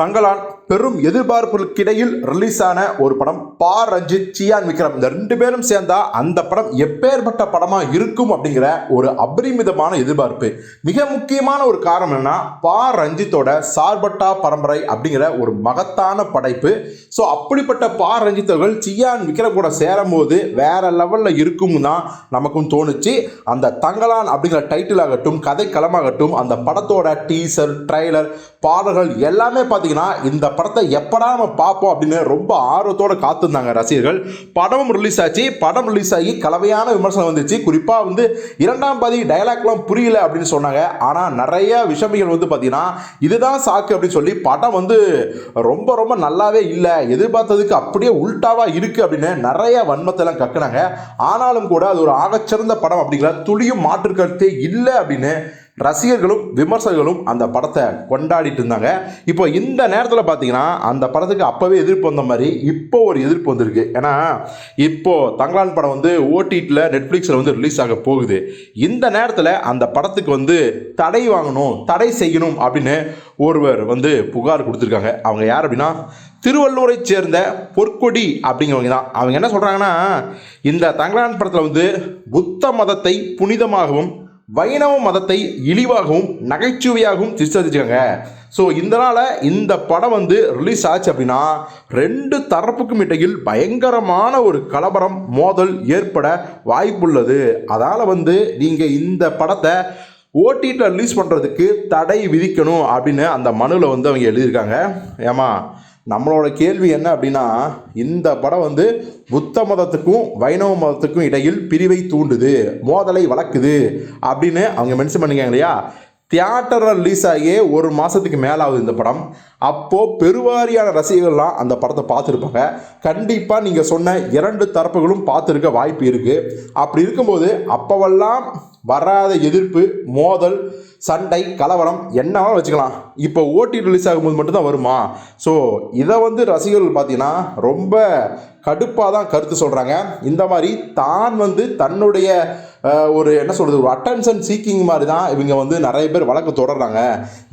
தங்களான் பெரும் எதிர்பார்ப்புகளுக்கிடையில் ரிலீஸ் ஆன ஒரு படம் பா. ரஞ்சித் சியான் விக்ரம். இந்த ரெண்டு பேரும் சேர்ந்தா அந்த படம் எப்பேற்பட்ட படமா இருக்கும் அப்படிங்கிற ஒரு அபரிமிதமான எதிர்பார்ப்பு. மிக முக்கியமான ஒரு காரணம் என்னன்னா பா. ரஞ்சித்தோட சார்பட்டா பரம்பரை அப்படிங்கிற ஒரு மகத்தான படைப்பு. ஸோ அப்படிப்பட்ட பா. ரஞ்சித் அவர்கள் சியான் விக்ரம் கூட சேரும் போது வேற லெவல்ல இருக்கும் தான் நமக்கும் தோணுச்சு. அந்த தங்கலான் அப்படிங்கிற டைட்டில் ஆகட்டும் கதைக்களமாகட்டும் அந்த படத்தோட டீசர் ட்ரைலர் பாடல்கள் எல்லாமே பார்த்து பார்த்தீங்கன்னா இந்த படத்தை எப்படா நம்ம பார்ப்போம் அப்படின்னு ரொம்ப ஆர்வத்தோட காத்திருந்தாங்க ரசிகர்கள். படமும் ரிலீஸ் ஆச்சு. படம் ரிலீஸ் ஆகி கலவையான விமர்சனம் வந்துச்சு. குறிப்பாக வந்து இரண்டாம் பாதி டயலாக்லாம் புரியல அப்படின்னு சொன்னாங்க. ஆனால் நிறைய விஷமிகள் வந்து பார்த்தீங்கன்னா இதுதான் சாக்கு அப்படின்னு சொல்லி படம் வந்து ரொம்ப ரொம்ப நல்லாவே இல்லை. எதிர்பார்த்ததுக்கு அப்படியே உல்ட்டாவாக இருக்கு அப்படின்னு நிறைய வன்மத்தெல்லாம் கக்குனாங்க. ஆனாலும் கூட அது ஒரு ஆகச்சிறந்த படம் அப்படிங்கிற துளியும் மாற்று கருத்தே இல்லை அப்படின்னு ரசிகர்களும் விமர்சகர்களும் அந்த படத்தை கொண்டாடிட்டு இருந்தாங்க. இப்போ இந்த நேரத்தில் பார்த்தீங்கன்னா அந்த படத்துக்கு அப்போவே எதிர்ப்பு வந்த மாதிரி இப்போ ஒரு எதிர்ப்பு வந்திருக்கு. ஏன்னா இப்போ தங்கலான் படம் வந்து ஓடிடியில் நெட்ஃப்ளிக்ஸில் வந்து ரிலீஸ் ஆக போகுது. இந்த நேரத்தில் அந்த படத்துக்கு வந்து தடை வாங்கணும் தடை செய்யணும் அப்படின்னு ஒருவர் வந்து புகார் கொடுத்துருக்காங்க. அவங்க யார் அப்படின்னா திருவள்ளூரை சேர்ந்த பொற்கொடி அப்படிங்கிறவங்க தான். அவங்க என்ன சொல்கிறாங்கன்னா இந்த தங்கலான் படத்தில் வந்து புத்த மதத்தை புனிதமாகவும் வைணவ மதத்தை இழிவாகவும் நகைச்சுவையாகவும் சித்தரிச்சிருக்காங்க. ஸோ இதனால் இந்த படம் வந்து ரிலீஸ் ஆச்சு அப்படின்னா ரெண்டு தரப்புக்கும் இடையில் பயங்கரமான ஒரு கலவரம் மோதல் ஏற்பட வாய்ப்புள்ளது. அதனால் வந்து நீங்கள் இந்த படத்தை ஓடிடியில் ரிலீஸ் பண்ணுறதுக்கு தடை விதிக்கணும் அப்படின்னு அந்த மனுவில் வந்து அவங்க எழுதியிருக்காங்க. ஏமா நம்மளோட கேள்வி என்ன அப்படின்னா இந்த படம் வந்து புத்த மதத்துக்கும் வைணவ மதத்துக்கும் இடையில் பிரிவை தூண்டுது மோதலை வளர்க்குது அப்படின்னு அவங்க மென்ஷன் பண்ணிக்காங்க இல்லையா? தியேட்டரில் ரிலீஸ் ஆகியே ஒரு மாதத்துக்கு மேலாகுது இந்த படம். அப்போது பெருவாரியான ரசிகர்கள்லாம் அந்த படத்தை பார்த்துருப்பாங்க. கண்டிப்பாக நீங்கள் சொன்ன இரண்டு தரப்புகளும் பார்த்துருக்க வாய்ப்பு இருக்குது அப்படி இருக்கும்போது அப்போவெல்லாம் வராத எதிர்ப்பு மோதல் சண்டை கலவரம் என்னவா வச்சுக்கலாம். இப்போ ஓடி ரிலீஸ் ஆகும்போது மட்டும்தான் வருமா? ஸோ இதை வந்து ரசிகர்கள் பார்த்தீங்கன்னா ரொம்ப கடுப்பாக தான் கருத்து சொல்கிறாங்க இந்த மாதிரி தான் வந்து தன்னுடைய ஒரு என்ன சொல்கிறது ஒரு அட்டென்ஷன் சீக்கிங் மாதிரி தான் இவங்க வந்து நிறைய பேர் வழக்கு தொடர்றாங்க.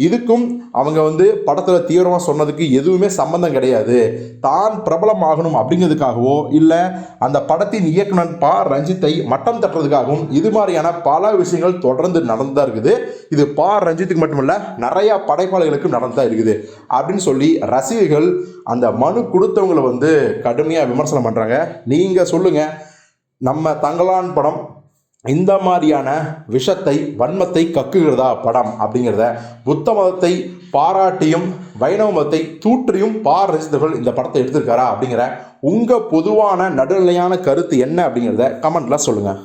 இதுக்கும் அவங்க வந்து படத்தில் தீவிரமாக சொன்னதுக்கு எதுவுமே சம்மந்தம் கிடையாது. தான் பிரபலமாகணும் அப்படிங்கிறதுக்காகவோ இல்லை அந்த படத்தின் இயக்குனர் பா. ரஞ்சித்தை மட்டம் தட்டுறதுக்காகவும் இது மாதிரியான பல விஷயங்கள் தொடர்ந்து நடந்து தான் இருக்குது. இது பா. ரஞ்சித்துக்கு மட்டுமல்ல நிறையா படைப்பாளர்களுக்கும் நடந்து தான் இருக்குது. அப்படின்னு சொல்லி ரசிகர்கள் அந்த மனு கொடுத்தவங்களை வந்து கடுமையாக விமர்சனம் பண்ணுறாங்க நீங்கள் சொல்லுங்கள் நம்ம தங்கலான் படம் இந்த மாதிரியான விஷத்தை வன்மத்தை கக்குகிறதா படம் அப்படிங்கிறத புத்த மதத்தை பாராட்டியும் வைணவ மதத்தை தூற்றியும் பார் ரசிகர்கள் இந்த படத்தை எடுத்திருக்காரா அப்படிங்கிற உங்கள் பொதுவான நடுநிலையான கருத்து என்ன அப்படிங்கிறத கமெண்ட்ல சொல்லுங்கள்